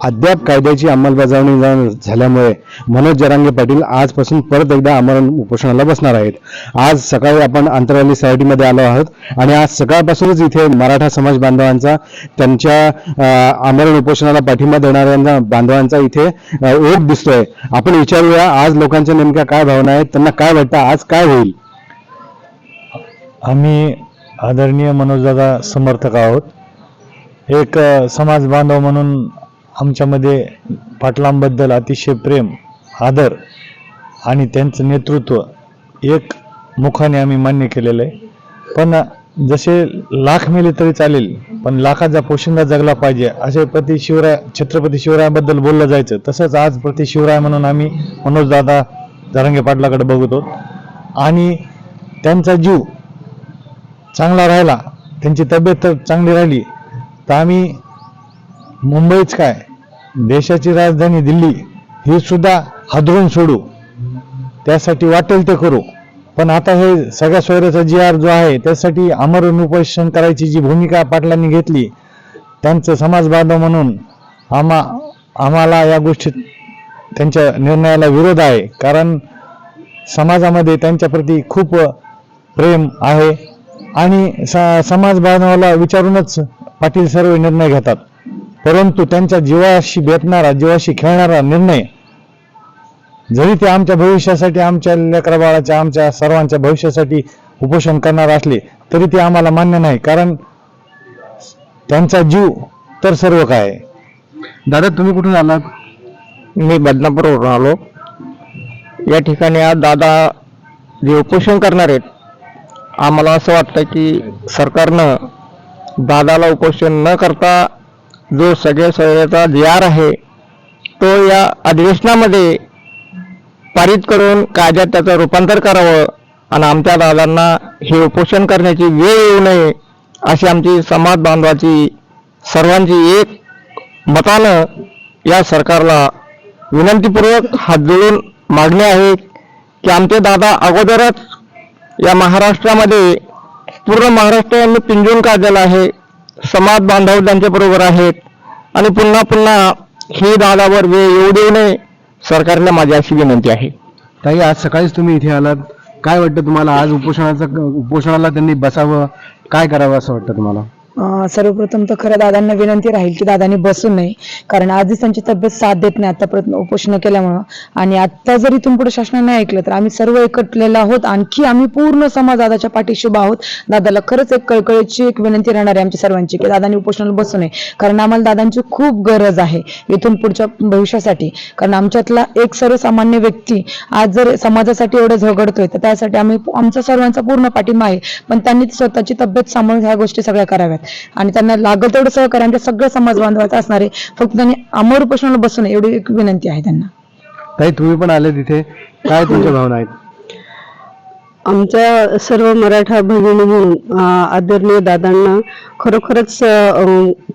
अद्याप कायद्याची अंमलबजावणी झाल्यामुळे मनोज जरांगे पाटील आजपासून परत एकदा आमरण उपोषणाला बसणार आहेत. आज सकाळी आपण आंतरवाली सोसायटीमध्ये आलो आहोत आणि आज सकाळपासूनच इथे मराठा समाज बांधवांचा त्यांच्या आमरण उपोषणाला पाठिंबा देणाऱ्यांना बांधवांचा इथे ओघ दिसतोय. आपण विचारूया आज लोकांच्या नेमक्या काय भावना आहेत त्यांना काय वाटतं आज काय होईल? आम्ही आदरणीय मनोजदादा समर्थक आहोत. एक समाज बांधव म्हणून आमच्यामध्ये पाटलांबद्दल अतिशय प्रेम आदर आणि त्यांचं नेतृत्व एक मुखाने आम्ही मान्य केलेलं आहे. पण जसे लाख मेले तरी चालेल पण लाखाचा पोशिंदा जगला पाहिजे असे प्रति शिवराय छत्रपती शिवरायाबद्दल बोललं जायचं तसंच आज प्रति शिवराय म्हणून आम्ही मनोजदादा जरांगे पाटलाकडे बघतो आणि त्यांचा जीव चांगला राहिला त्यांची तब्येत तर चांगली राहिली तर आम्ही मुंबईच काय देशाची राजधानी दिल्ली ही सुद्धा हादरून सोडू. त्यासाठी वाटेल ते करू. पण आता हे सगळ्या सोयऱ्याचा जी आर जो आहे त्यासाठी आमरण उपोषण करायची जी भूमिका पाटलांनी घेतली त्यांचं समाज बांधव म्हणून आम्हा आम्हाला या गोष्टीत त्यांच्या निर्णयाला विरोध आहे. कारण समाजामध्ये त्यांच्याप्रती खूप प्रेम आहे आणि स- समाज बांधवाला विचारूनच पाटील सर्व निर्णय घेतात. परंतु त्यांच्या जीवाशी बेतणारा जीवाशी खेळणारा निर्णय जरी ते आमच्या भविष्यासाठी आमच्या लेकराबाळाच्या आमच्या सर्वांच्या भविष्यासाठी उपोषण करणार असले तरी ते आम्हाला मान्य नाही. कारण त्यांचा जीव तर सर्व काय आहे. दादा तुम्ही कुठून आलात? मी बदनापूरवरून आलो. या ठिकाणी आज दादा जे उपोषण करणार आहेत आम्हाला असं वाटतं की सरकारनं दादाला उपोषण न करता जो सगळ्या सगळ्याचा जी आहे तो या अधिवेशनामध्ये पारित करून कायद्यात त्याचं रूपांतर करावं आणि आमच्या दादांना हे उपोषण करण्याची वेळ येऊ नये अशी आमची समाज बांधवाची सर्वांची एक मतानं या सरकारला विनंतीपूर्वक हात जोडून मागणी आहे की आमचे दादा अगोदरच या महाराष्ट्रामध्ये पूर्ण महाराष्ट्राने पिंजून काढलेला आहे. समाज बांधव त्यांच्या बरोबर आहेत आणि पुन्हा पुन्हा ही दादावर वेळ येऊ देऊ नये सरकारला माझी अशी विनंती आहे. ताई आज सकाळीच तुम्ही इथे आलात. काय वाटतं तुम्हाला? आज उपोषणाचं उपोषणाला त्यांनी बसावं काय करावं असं वाटतं तुम्हाला? सर्वप्रथम तर खरं दादांना विनंती राहील की दादांनी बसू नये. कारण आधीच त्यांची तब्येत साथ देत नाही आतापर्यंत उपोषण केल्यामुळं. आणि आता जर इथून पुढे शासनाने ऐकलं तर आम्ही सर्व एकटलेलो आहोत. आणखी आम्ही पूर्ण समाज दादाच्या पाठीशी उभा आहोत. दादाला खरंच एक कळकळीची एक विनंती राहणार आहे आमच्या सर्वांची की दादांनी उपोषणाला बसू नये. कारण आम्हाला दादांची खूप गरज आहे इथून पुढच्या भविष्यासाठी. कारण आमच्यातला एक सर्वसामान्य व्यक्ती आज जर समाजासाठी एवढं झगडतोय तर त्यासाठी आम्ही आमचा सर्वांचा पूर्ण पाठिंबा आहे. पण त्यांनी स्वतःची तब्येत सांभाळून ह्या गोष्टी सगळ्या कराव्यात. आणि त्यांना लागल तेवढं सहकार्य आमच्या सगळ्या समाज बांधवाचा असणार आहे फक्त त्यांनी अमर उपोषणाला बसू नये एवढी एक विनंती आहे त्यांना. ताई तुम्ही पण आले तिथे. काय तुमच्या भावना आहेत? आमच्या सर्व मराठा भगिनी म्हणून आदरणीय दादांना खरोखरच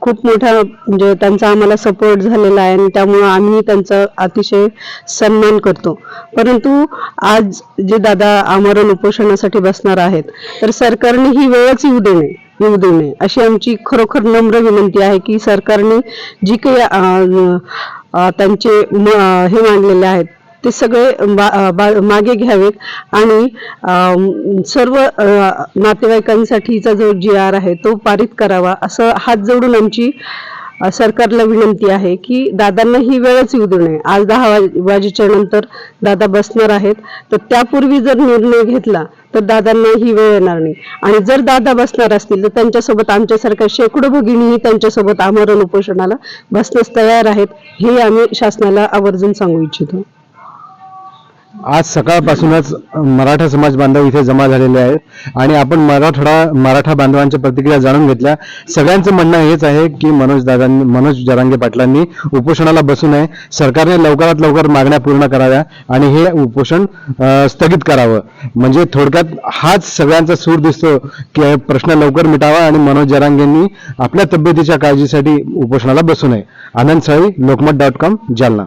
खूप मोठा म्हणजे त्यांचा आम्हाला सपोर्ट झालेला आहे आणि त्यामुळं आम्ही त्यांचा अतिशय सन्मान करतो. परंतु आज जे दादा आमरण उपोषणासाठी बसणार आहेत तर सरकारने ही वेळच येऊ नये. येऊ देऊ नये अशी आमची खरोखर नम्र विनंती आहे की सरकारने जी काही त्यांचे म- हे मांडलेले आहेत ते सगळे बा- बा- मागे घ्यावेत आणि सर्व नातेवाईकांसाठीचा जो जी आर आहे तो पारित करावा असं हात जोडून आमची सरकारला विनंती आहे की दादांना ही वेळच येऊ देऊ नये. आज दहा वाजेच्या नंतर दादा बसणार आहेत. तर त्यापूर्वी जर निर्णय घेतला तर दादांना ही वेळ येणार नाही. आणि जर दादा बसणार असतील तर त्यांच्यासोबत आमच्यासारख्या शेकडो भगिनीही त्यांच्यासोबत आमरण उपोषणाला बसण्यास तयार आहेत हे आम्ही शासनाला आवर्जून सांगू इच्छितो. आज सकाळपासूनच मराठा समाज बांधव इथे जमा झालेले आहेत आणि आपण मराठा मराठा बांधवांच्या प्रतिक्रिया जाणून घेतल्या. सगळ्यांचं म्हणणं हेच आहे की मनोज दादांनी मनोज जरांगे पाटलांनी उपोषणाला बसू नये. सरकारने लवकरात लवकर मागण्या पूर्ण कराव्या आणि हे उपोषण स्थगित करावं. म्हणजे थोडक्यात हाच सगळ्यांचा सूर दिसतो की प्रश्न लवकर मिटावा आणि मनोज जरांगेंनी आपल्या तब्येतीच्या काळजीसाठी उपोषणाला बसू नये. Anand Sali Lokmat dot com Jalna.